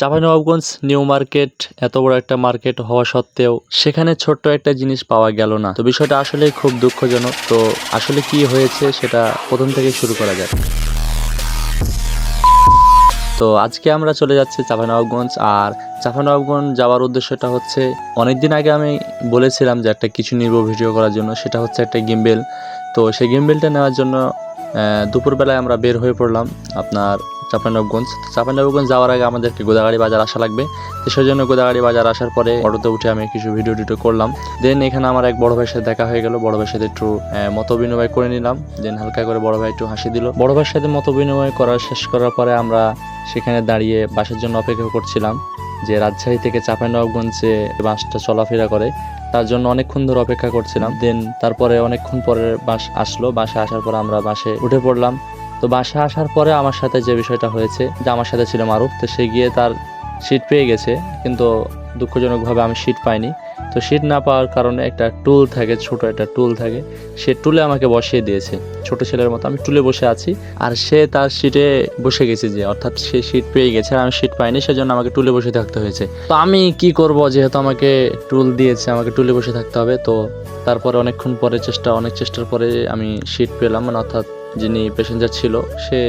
Chapainawabganj new market এত বড় একটা মার্কেট হওয়া সত্ত্বেও সেখানে ছোট্ট একটা জিনিস পাওয়া গেল না। তো বিষয়টা আসলে খুব দুঃখজনক। তো আসলে কি হয়েছে সেটা প্রথম থেকে শুরু করা যাক। তো আজকে আমরা চলে যাচ্ছি চাঁপাইনবাবগঞ্জ আর চাঁপাইনবাবগঞ্জ যাওয়ার উদ্দেশ্যটা হচ্ছে, অনেকদিন আগে আমি বলেছিলাম যে একটা কিছু নিব ভিডিও করার জন্য, সেটা হচ্ছে একটা গিম্বেল। তো সেই গিম্বেলটা নেওয়ার জন্য দুপুরবেলায় আমরা বের হয়ে পড়লাম আপনার চাঁপাইনবাবগঞ্জ তো চাঁপাইনবাবগঞ্জ যাওয়ার আগে আমাদেরকে গোদাগাড়ি বাজার আসা লাগবে। তো সেই জন্য গোদাগাড়ি বাজার আসার পরে অটোতে উঠে আমি কিছু ভিডিও টিডিও করলাম। দেন এখানে আমার এক বড় ভাইয়ের সাথে দেখা হয়ে গেল। বড় ভাইয়ের সাথে একটু মত বিনিময় করে নিলাম। দেন হালকা করে বড় ভাই একটু হাসি দিল। বড় ভাইয়ের সাথে মত বিনিময় করা শেষ করার পরে আমরা সেখানে দাঁড়িয়ে বাসের জন্য অপেক্ষা করছিলাম যে রাজশাহী থেকে চাঁপাইনবাবগঞ্জে বাসটা চলাফেরা করে। তার জন্য অনেকক্ষণ ধরে অপেক্ষা করছিলাম। দেন তারপরে অনেকক্ষণ পরে বাস আসলো। বাসে আসার পর আমরা বাসে উঠে পড়লাম। তো বাসে আসার পরে আমার সাথে যে বিষয়টা হয়েছে, যে আমার সাথে ছিল মারুফ, তো সে গিয়ে তার সিট পেয়ে গেছে, কিন্তু দুঃখজনকভাবে আমি সিট পাইনি। তো সিট না পাওয়ার কারণে একটা টুল থাকে, ছোট একটা টুল থাকে, সে টুলে আমাকে বসিয়ে দিয়েছে। ছোট ছেলের মতো আমি টুলে বসে আছি, আর সে তার সিটে বসে গেছে যে, অর্থাৎ সে সিট পেয়ে গেছে, আর আমি সিট পাইনি, সেজন্য আমাকে টুলে বসে থাকতে হয়েছে। তো আমি কি করব, যেহেতু আমাকে টুল দিয়েছে, আমাকে টুলে বসে থাকতে হবে, তো তারপরে অনেকক্ষণ পরে চেষ্টা, অনেক চেষ্টার পরে আমি সিট পেলাম মানে অর্থাৎ যিনি প্যাসেঞ্জার ছিল, সে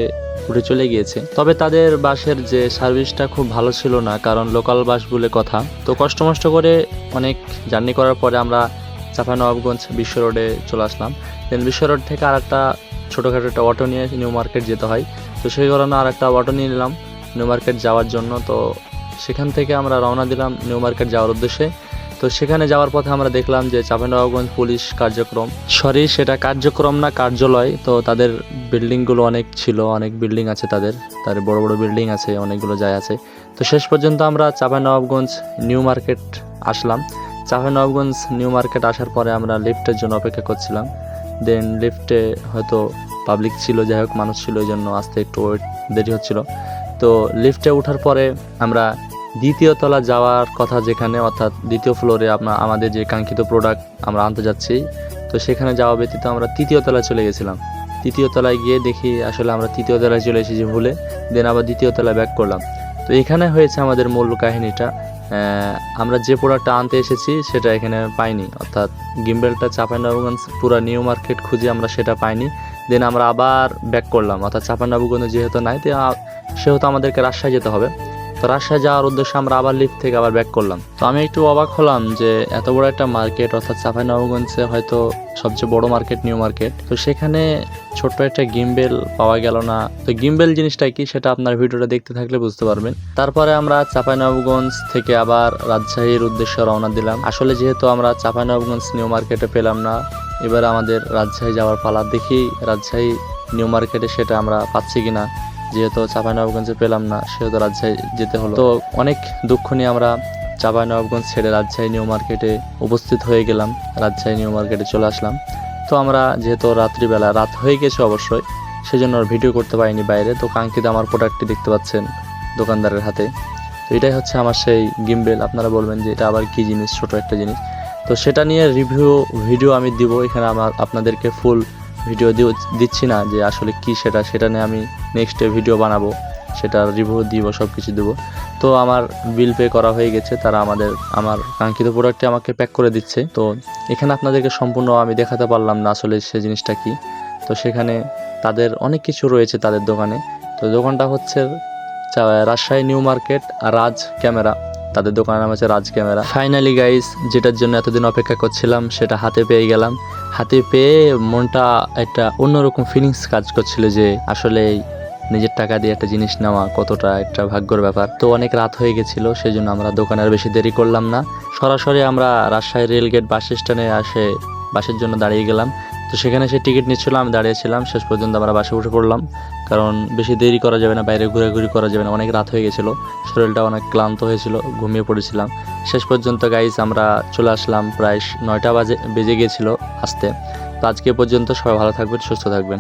উঠে চলে গিয়েছে। তবে তাদের বাসের যে সার্ভিসটা খুব ভালো ছিল না, কারণ লোকাল বাস বলে কথা। তো কষ্ট মষ্ট করে অনেক জার্নি করার পরে আমরা চাঁপানবাবগঞ্জ বিশ্ব রোডে চলে আসলাম। দেন বিশ্ব রোড থেকে আর একটা ছোটোখাটো একটা অটো নিয়ে নিউ মার্কেট যেতে হয়। তো সেই কারণে আর একটা অটো নিয়ে নিলাম নিউ মার্কেট যাওয়ার জন্য। তো সেখান থেকে আমরা রওনা দিলাম নিউ মার্কেট যাওয়ার উদ্দেশ্যে। তো সেখানে যাওয়ার পথে আমরা দেখলাম যে চাঁপাইনবাবগঞ্জ পুলিশ কার্যক্রম। সরি, সেটা কার্যক্রম না, কার্যালয়। তো তাদের বিল্ডিংগুলো অনেক ছিল, অনেক বিল্ডিং আছে তাদের। তাদের বড় বড় বিল্ডিং আছে, অনেকগুলো যায় আছে। তো শেষ পর্যন্ত আমরা চাঁপাইনবাবগঞ্জ নিউ মার্কেট আসলাম। চাঁপাইনবাবগঞ্জ নিউ মার্কেট আসার পরে আমরা লিফটের জন্য অপেক্ষা করছিলাম। দেন লিফটে হয়তো পাবলিক ছিল, যাই হোক মানুষ ছিল ওই জন্য আসতে একটু ওয়েট দেরি হচ্ছিল। তো লিফটে ওঠার পরে আমরা দ্বিতীয় তলা যাওয়ার কথা যেখানে, অর্থাৎ দ্বিতীয় ফ্লোরে আপনার আমাদের যে কাঙ্ক্ষিত প্রোডাক্ট আমরা আনতে যাচ্ছি, তো সেখানে যাওয়া ব্যতীত আমরা তৃতীয় তলায় চলে গেছিলাম। তৃতীয় তলায় গিয়ে দেখি আসলে আমরা তৃতীয় তলায় চলে এসেছি ভুলে দেন আবার দ্বিতীয় তলায় ব্যাক করলাম। তো এখানে হয়েছে আমাদের মূল কাহিনীটা। আমরা যে প্রোডাক্টটা আনতে এসেছি সেটা এখানে পাইনি, অর্থাৎ গিম্বেলটা চাঁপাইনবাবগঞ্জ, পুরো নিউ মার্কেট খুঁজে আমরা সেটা পাইনি। দেন আমরা আবার ব্যাক করলাম, অর্থাৎ চাঁপাইনবাবগঞ্জ যেহেতু নাই, তো সেহেতু আমাদেরকে রাজশাহী যেতে হবে। তো রাজশাহী যাওয়ার উদ্দেশ্যে আমরা আবার লিফট থেকে আবার ব্যাক করলাম। তো আমি একটু অবাক হলাম যে এত বড় একটা মার্কেট অর্থাৎ চাঁপাইনবাবগঞ্জে হয়তো সবচেয়ে বড় মার্কেট নিউ মার্কেট তো সেখানে ছোট্ট একটা গিম্বেল পাওয়া গেল না। তো গিম্বেল জিনিসটা কি সেটা আপনার ভিডিওটা দেখতে থাকলে বুঝতে পারবেন। তারপরে আমরা চাঁপাইনবাবগঞ্জ থেকে আবার রাজশাহীর উদ্দেশ্যে রওনা দিলাম। আসলে যেহেতু আমরা চাঁপাইনবাবগঞ্জ নিউ মার্কেটে পেলাম না, এবার আমাদের রাজশাহী যাওয়ার পালা। দেখি রাজশাহী নিউ মার্কেটে সেটা আমরা পাচ্ছি কিনা। যেহেতু চাপাই চাঁপাইনবাবগঞ্জে পেলাম না, সেহেতু রাজশাহী যেতে হলো। তো অনেক দুঃখ নিয়ে আমরা চাঁপাইনবাবগঞ্জ ছেড়ে রাজশাহী নিউ মার্কেটে উপস্থিত হয়ে গেলাম, রাজশাহী নিউ মার্কেটে চলে আসলাম। তো আমরা যেহেতু রাত্রিবেলা, রাত হয়ে গেছে অবশ্যই, সেজন্য আর ভিডিও করতে পারিনি বাইরে। তো কাঙ্ক্ষিত আমার প্রোডাক্টটি দেখতে পাচ্ছেন দোকানদারের হাতে। তো এটাই হচ্ছে আমার সেই গিম্বেল, আপনারা বলবেন যে এটা আবার কি জিনিস, ছোট একটা জিনিস। তো সেটা নিয়ে রিভিউ ভিডিও আমি দিব, এখানে আমার আপনাদেরকে ফুল ভিডিও দিচ্ছি না যে আসলে কি সেটা সেটা নিয়ে আমি নেক্সটে ভিডিও বানাবো সেটা রিভিউ দিব সব কিছু দেবো। তো আমার বিল পে করা হয়ে গেছে, তারা আমাদের, আমার কাঙ্ক্ষিত প্রোডাক্টটি আমাকে প্যাক করে দিচ্ছে। তো এখানে আপনাদেরকে সম্পূর্ণ আমি দেখাতে পারলাম না আসলে সে জিনিসটা কি। তো সেখানে তাদের অনেক কিছু রয়েছে তাদের দোকানে। তো দোকানটা হচ্ছে Rajshahi New Market Raj Camera. তাদের দোকানের নাম হচ্ছে রাজ ক্যামেরা। ফাইনালি গাইস যেটার জন্য এতদিন অপেক্ষা করছিলাম, সেটা হাতে পেয়ে গেলাম। হাতে পেয়ে মনটা একটা অন্যরকম ফিলিংস কাজ করছিল যে আসলে নিজের টাকা দিয়ে একটা জিনিস নেওয়া কতটা একটা ভাগ্যর ব্যাপার। তো অনেক রাত হয়ে গেছিল সেই জন্য আমরা দোকানের বেশি দেরি করলাম না। সরাসরি আমরা রাজশাহী রেলগেট বাস স্ট্যান্ডে আসে বাসের জন্য দাঁড়িয়ে গেলাম। তো সেখানে সে টিকিট নিচ্ছিল, আমি দাঁড়িয়েছিলাম, শেষ পর্যন্ত আমরা বাসে উঠে পড়লাম। কারণ বেশি দেরি করা যাবে না, বাইরে ঘোরাঘুরি করা যাবে না, অনেক রাত হয়ে গেছিল। শরীরটা অনেক ক্লান্ত হয়েছিল, ঘুমিয়ে পড়েছিলাম। শেষ পর্যন্ত গাইজ আমরা চলে আসলাম, প্রায় নয়টা বাজে, বেজে গিয়েছিল আসতে। তো আজকে পর্যন্ত সবাই ভালো থাকবেন, সুস্থ থাকবেন।